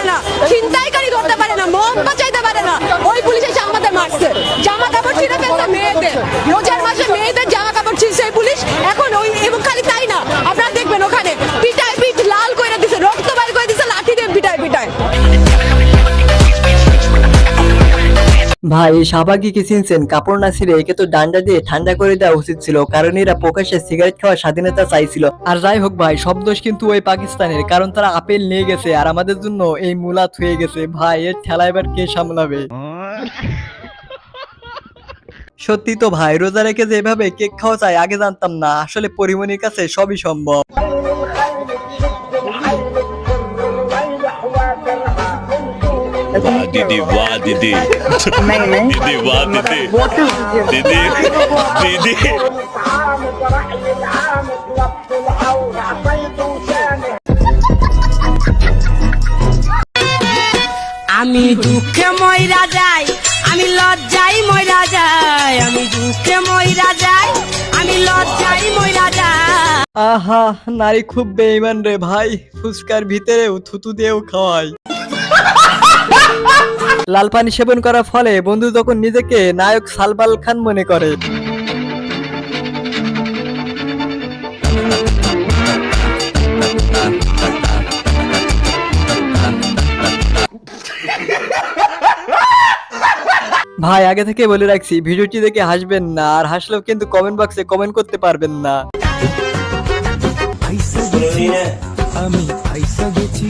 পারে না ছিনতাইকারী ধরতে পারে না মন বাঁচাইতে পারে না ওই পুলিশ এসে আমাদের মারছে। জামা কাপড় ছিঁড়ে ফেলছে মেয়েদের। রোজার মাসে মেয়েদের জামা কাপড় ছিঁড়ছে এই পুলিশ। ভাই শাহবাগিকে চিনছেন কাপড় না ছিঁড়ে একে তো ডান্ডা দিয়ে ঠান্ডা করে দেওয়া উচিত ছিল, কারণ এরা প্রকাশ্যে সিগারেট খাওয়ার স্বাধীনতা চাইছিল। আর যাই হোক ভাই, সব দোষ কিন্তু ওই পাকিস্তানের, কারণ তারা আপেল নিয়ে গেছে আর আমাদের জন্য এই মুলাত হয়ে গেছে। ভাই, এর ঠেলা এবার কে সামলাবে? সত্যি তো ভাই, রোজা রেখে যে এভাবে কেক খাওয়া যায়, আগে জানতাম না। আসলে পরিমণির কাছে সবই সম্ভব। वाह दीदी वाह दीदी दीदी वाह दीदी दीदी दीदी আমি দুঃখে ময়রা যাই আমি লজ্জাই ময়রা যাই আমি দুঃখে ময়রা যাই আমি লজ্জাই ময়রা যাই আহা নারী খুব বেইমান রে ভাই ফুচকার ভিতরেও থুতু দিয়েও খাওয়ায় লাল পানি সেবন করার ফলে বন্ধু যখন নিজেকে নায়ক সালবাল খান মনে করে। ভাই, আগে থেকে বলে রাখছি, ভিডিওটি দেখে হাসবেন না, আর হাসলেও কিন্তু কমেন্ট বক্সে কমেন্ট করতে পারবেন না। আমি গেছি,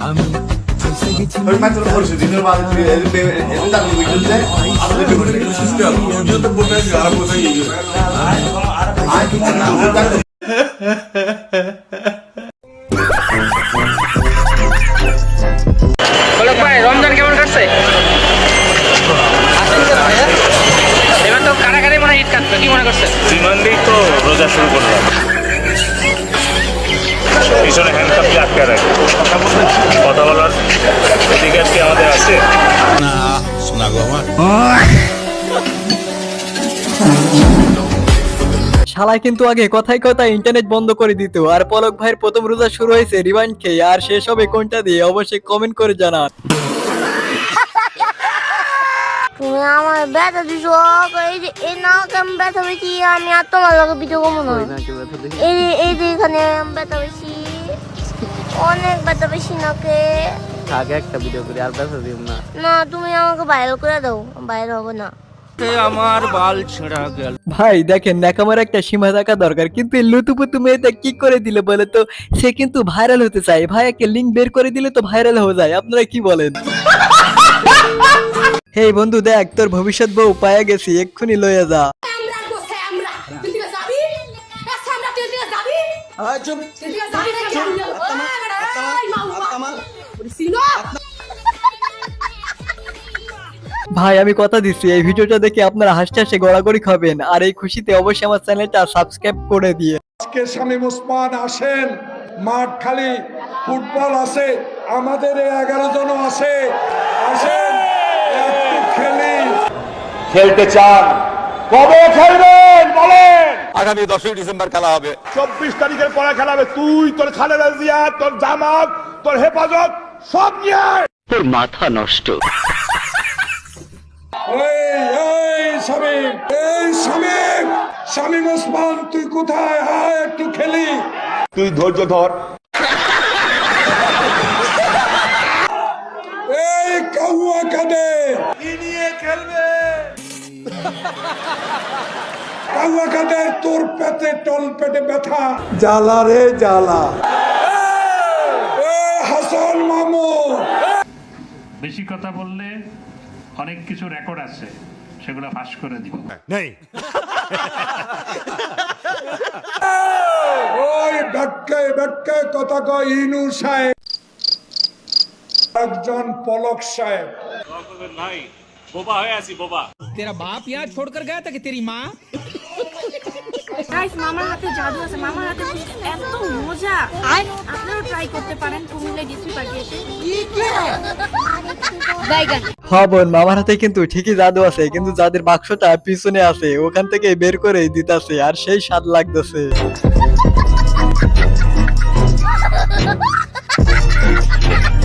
আমি Ah, রমজান কেমন কাটছে এবার তো কারাগারে মনে হয় ঈদ কাটবে কি মনে করছে বিমানলেই তো রোজা শুরু করলাম পিছনে হ্যান্ডকাপ দিয়ে আটকে রাখে কথা বলার অধিকার কি আমাদের আছে শালায় কিন্তু আগে কথায় কথায় ইন্টারনেট বন্ধ করে দিত আর পলক ভাইয়ের প্রথম রোজা শুরু হয়েছে রিমান্ড খেয়ে আর শেষ হবে কোনটা দিয়ে অবশ্যই কমেন্ট করে জানান। তুমি আমার ব্যথা দিছ এই যে এই নাকে আমি ব্যথা পেয়েছি আমি আর তোমার লগে ভিডিও করব না। এই যে এই যে এখানে আমি ব্যথা পেয়েছি অনেক ব্যথা পেয়েছি নাকে আগে একটা ভিডিও করি আর ব্যথা দিও না। না তুমি আমাকে ভাইরাল করে দাও ভাইরাল হবে না। আমার বাল ছেঁড়া গেল। ভাই দেখেন নাকামার একটা সীমা থাকা দরকার কিন্তু লুতুপুতু মেয়েটা কি করে দিলে বলে তো? সে কিন্তু ভাইরাল হতে চায়। ভাই একটা লিঙ্ক বের করে দিলে তো ভাইরাল হয়ে যায়। আপনারা কি বলেন? হেই বন্ধু দেখ তোর ভবিষ্যৎ বউ পায়া গেছি এক্ষুনি লয়ে যা। ভাই আমি কথা দিচ্ছি এই ভিডিওটা দেখে আপনারা হাসতে হাসে গড়াগড়ি খাবেন আর এই খুশিতে অবশ্যই আমার চ্যানেলটা সাবস্ক্রাইব করে দিয়ে। আজকে শামীম ওসমান আসেন মাঠ খালি ফুটবল আছে আমাদের এই এগারো জন আছে। আসেন খেলি। খেলতে চান। কবে খেলবেন? বলেন! আগামী দশই ডিসেম্বর খেলা হবে। চব্বিশ তারিখের পরে খেলা হবে। তুই তোর খালেদা জিয়া তোর জামাত তোর হেফাজত সব নিয়ে। এই এই শামীম এই শামীম শামীম ওসমান তুই কোথায়? আয় একটু খেলি। তুই ধৈর্য ধর। এই কাউয়া কাদে কি নিয়ে খেলবে? কাউয়া কাদের তোর পেটে টল পেটে ব্যথা। জ্বালা রে জ্বালা। হাসান মামু বেশি কথা বললে অনেক কিছু রেকর্ড আছে সেগুলো ফাঁস করে দিব। ওই ব্যাটকায় ব্যাটকায় কথা কয় ইনু সাহেব। একজন পলক সাহেব। ভাই বোবা হয়ে আছি বোবা তেরা বাপ ইয়ার ছোড় কর গায়া তাকে তেরি মা গাইস মামার হাতে জাদু আছে মামার হাতে এত মজা আর ট্রাই করতে পারেন কুমিল্লা গেছি পাঠিয়েছে হ্যাঁ বোন মামার হাতে কিন্তু ঠিকই জাদু আছে কিন্তু যাদের বাক্সটা পিছনে আছে ওখান থেকে বের করে দিতাছে আর সেই স্বাদ লাগতেছে।